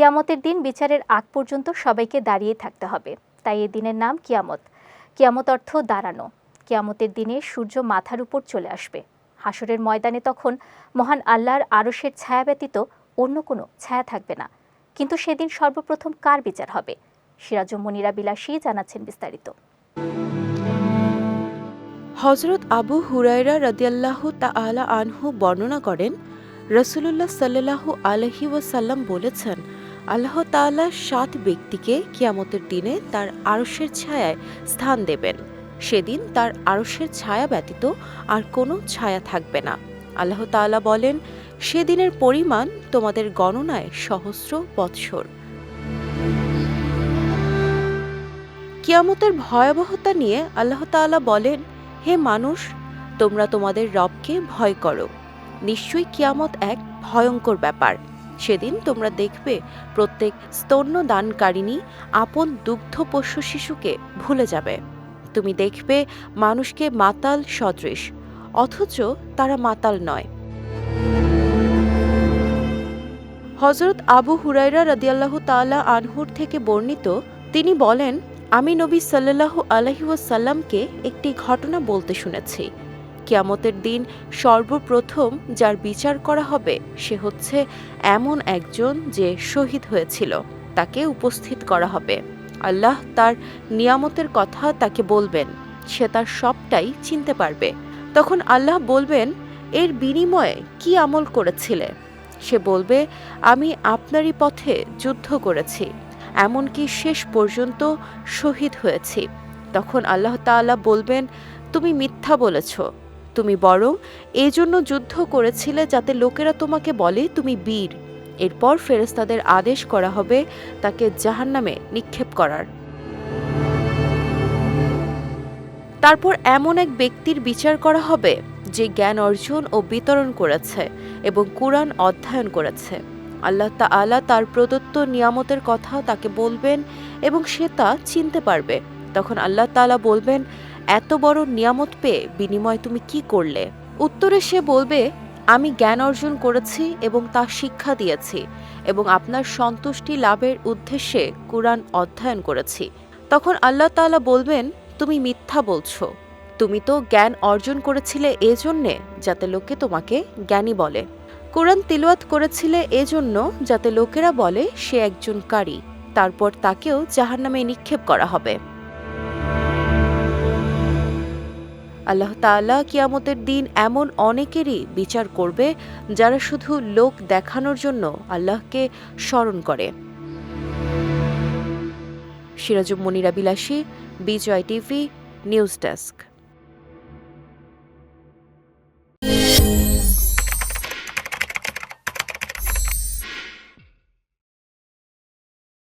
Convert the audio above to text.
কিয়ামতের দিন বিচারের আগ পর্যন্ত সবাইকে দাঁড়িয়ে থাকতে হবে। তাই এ দিনের নাম কিয়ামত। কিয়ামত অর্থ দাঁড়ানো। কিয়ামতের দিনে সূর্য মাথার উপর চলে আসবে। হাসরের ময়দানে তখন মহান আল্লাহর আরশের ছায়া ব্যতীত অন্য কোনো ছায়া থাকবে না। কিন্তু সেদিন সর্বপ্রথম কার বিচার হবে? সিরাজ মনিরা বিলাসী জানাচ্ছেন বিস্তারিত। হজরত আবু হুরায়রা রদিয়াল্লাহ তাআলা আনহু বর্ণনা করেন, রসুলুল্লাহ সাল্লাহ আলহি ওয়াসাল্লাম বলেছেন আল্লাহ তাআলা সাত ব্যক্তিকে কিয়ামতের দিনে তার আরশের ছায়ায় স্থান দেবেন। সেদিন তার আরশের ছায়া ব্যতীত আর কোনো ছায়া থাকবে না। আল্লাহ তাআলা বলেন, সেদিনের পরিমাণ তোমাদের গণনায় সহস্র বৎসর। কিয়ামতের ভয়াবহতা নিয়ে আল্লাহ তাআলা বলেন, হে মানুষ, তোমরা তোমাদের রবকে ভয় করো। নিশ্চয়ই কিয়ামত এক ভয়ঙ্কর ব্যাপার। সেদিন তোমরা দেখবে প্রত্যেক স্তন্য দানকারিণী আপন দুগ্ধপোষ্য শিশুকে ভুলে যাবে। তুমি দেখবে মানুষকে মাতাল সদৃশ, অথচ তারা মাতাল নয়। হজরত আবু হুরাইরা রদিয়াল্লাহু তাআলা আনহুর থেকে বর্ণিত, তিনি বলেন, আমি নবী সাল্লাল্লাহু আলহি ওয়াসাল্লামকে একটি ঘটনা বলতে শুনেছি। কিয়ামতের দিন সর্বপ্রথম যার বিচার করা হবে, সে হচ্ছে এমন একজন যে শহীদ হয়েছিল, তাকে উপস্থিত করা হবে। আল্লাহ তার নিয়ামতের কথা তাকে বলবেন, সে তার সবটাই চিনতে পারবে। তখন আল্লাহ বলবেন, এর বিনিময়ে কি আমল করেছিলে? সে বলবে, আমি আপনারই পথে যুদ্ধ করেছি, এমনকি শেষ পর্যন্ত শহীদ হয়েছি। তখন আল্লাহ তাআলা বলবেন, তুমি মিথ্যা বলেছ তুমি বরং এজন্য যুদ্ধ করেছিলে যাতে লোকেরা তোমাকে বলে তুমি বীর। এরপর ফেরেস্তাদের আদেশ করা হবে তাকে জাহান্নামে নিক্ষেপ করার। তারপর এমন এক ব্যক্তির বিচার করা হবে যে জ্ঞান অর্জন ও বিতরণ করেছে এবং কুরআন অধ্যয়ন করেছে। আল্লাহ তা তাআলা তার প্রদত্ত নিয়ামতের কথা তাকে বলবেন এবং সে তা চিনতে পারবে। তখন আল্লাহ তাআলা বলবেন এত বড় নিয়ামত পেয়ে বিনিময় তুমি কি করলে? উত্তরে সে বলবে, আমি জ্ঞান অর্জন করেছি এবং তা শিক্ষা দিয়েছি এবং আপনার সন্তুষ্টি লাভের উদ্দেশ্যে কুরআন অধ্যয়ন করেছি। তখন আল্লাহ তাআলা বলবেন, তুমি মিথ্যা বলছো। তুমি তো জ্ঞান অর্জন করেছিলে এজন্যে যাতে লোকে তোমাকে জ্ঞানী বলে। কোরআন তিলওয়াত করেছিলে এজন্য যাতে লোকেরা বলে সে একজন কারি। তারপর তাকেও জাহান্নামে নিক্ষেপ করা হবে। আল্লাহ তাআলা কিয়ামতের দিন এমন অনেকেরই বিচার করবে যারা শুধু লোক দেখানোর জন্য আল্লাহকে স্মরণ করে। সিরাজুম মনিরা বিলাসী, বিজয় টিভি, নিউজ ডেস্ক।